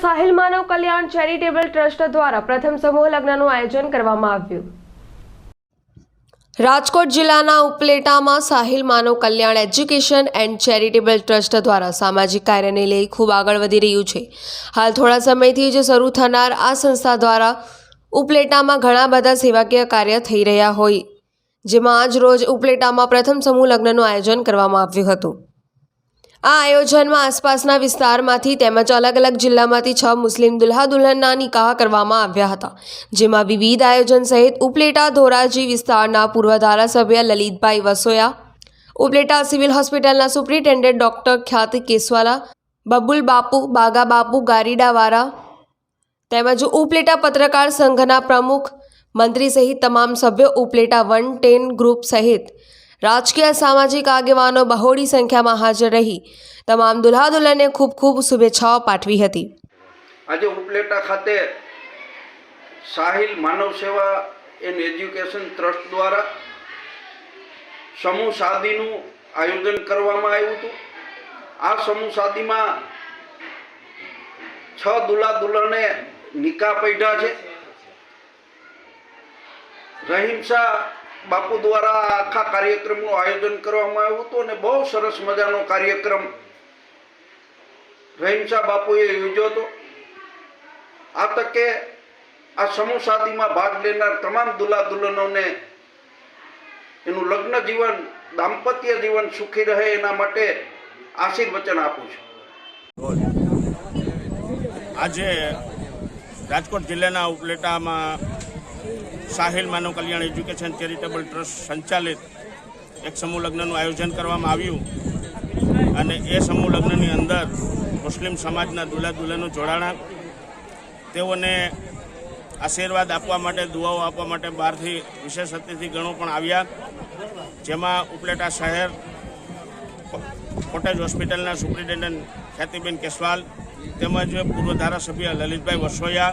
Sahil Manav Kalyan charitable trust દ્વારા પ્રથમ સમૂહ લગ્નનું આયોજન કરવામાં આવ્યું. રાજકોટ જિલ્લાના ઉપલેટામાં Sahil Manav Kalyan education and charitable trust દ્વારા સામાજિક કાર્યને લઈ ખૂબ આગળ વધી રહ્યું છે. હાલ થોડા સમયથી જ શરૂ થનાર આ સંસ્થા દ્વારા ઉપલેટામાં ઘણા બધા સેવાકીય કાર્ય થઈ રહ્યા હોય, જેમાં આજ રોજ ઉપલેટામાં પ્રથમ સમૂહ લગ્નનું આયોજન કરવામાં આવ્યું હતું. આ આયોજનમાં આસપાસના વિસ્તારમાંથી તેમજ અલગ અલગ જિલ્લામાંથી છ મુસ્લિમ દુલ્હા દુલ્હનના નિકાહ કરવામાં આવ્યા હતા. જેમાં વિવિધ આયોજન સહિત ઉપલેટા, ધોરાજી વિસ્તારના પૂર્વ ધારાસભ્ય લલિતભાઈ વસોયા, ઉપલેટા સિવિલ હોસ્પિટલના સુપ્રિન્ટેન્ડન્ટ ડોક્ટર ખ્યાતિ કેસવાલા, બબુલ બાપુ, બાગા બાપુ, ગારીડાવાળા તેમજ ઉપલેટા પત્રકાર સંઘના પ્રમુખ, મંત્રી સહિત તમામ સભ્યો ઉપલેટા વન ટેન ગ્રુપ સહિત રાજકીય સામાજિક આગેવાનો બહોળી સંખ્યામાં હાજર રહી. તમામ દુલ્હા દુલ્હનને ખૂબ ખૂબ શુભેચ્છાઓ પાઠવી હતી. આજે ઉપલેટા ખાતે સાહિલ માનવ સેવા એન્ડ એજ્યુકેશન ટ્રસ્ટ દ્વારા સમૂહ શાદીનું આયોજન કરવામાં આવ્યું હતું. આ સમૂહ શાદીમાં છ દુલ્હા દુલ્હને નિકાહ પૈઢા છે. રહીમ શાહ બાપુ દ્વારા આખા કાર્યક્રમનું આયોજન કરવામાં આવ્યું હતું અને બહુ સરસ મજાનો કાર્યક્રમ રહીમશા બાપુએ યોજ્યો હતો. આ તકે આ સમૂહ શાદીમાં ભાગ લેનાર તમામ દુલ્હા દુલ્હનોને એનું લગ્ન જીવન, દાંપત્ય જીવન સુખી રહે એના માટે આશીર્વચન આપું છું. આજે રાજકોટ જિલ્લાના ઉપલેટામાં Sahil Manav Kalyan education charitable trust સંચાલિત એક સમૂહ લગ્નનું આયોજન કરવામાં આવ્યું. અને એ સમૂહ લગ્નની અંદર મુસ્લિમ સમાજના દુલ્હા દુલ્હનો જોડાણા, તેઓને આશીર્વાદ આપવા માટે, દુઆઓ આપવા માટે બહારથી વિશેષ અતિથિ ગણો પણ આવ્યા. જેમાં ઉપલેટા શહેર, કોટેજ હોસ્પિટલના સુપ્રિન્ટેન્ડન્ટ ખ્યાતિબેન કેસવાલ તેમજ પૂર્વ ધારાસભ્ય લલિતભાઈ વસોયા,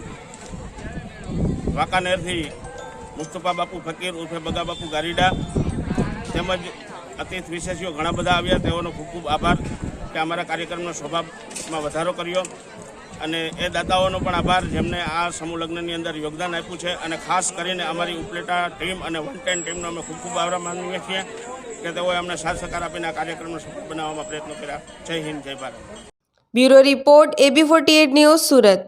વાંકાનેરથી મુસ્તફા બાપુ ફકીર ઉર્ફે બગા બાપુ ગારીડા તેમજ અતિથિ વિશેષીઓ ઘણા બધા આવ્યા. તેઓનો ખૂબ ખૂબ આભાર કે અમારા કાર્યક્રમનો સ્વભાવમાં વધારો કર્યો. અને એ દાતાઓનો પણ આભાર જેમને આ સમૂહ લગ્નની અંદર યોગદાન આપ્યું છે. અને ખાસ કરીને અમારી ઉપલેટા ટીમ અને વન ટેન ટીમનો અમે ખૂબ ખૂબ આભાર માનીએ છીએ કે તેઓએ અમને સાથ સહકાર આપીને આ કાર્યક્રમને સફળ બનાવવામાં પ્રયત્નો કર્યા. જય હિન્દ, જય Bharat. Bureau report, AB forty news Surat.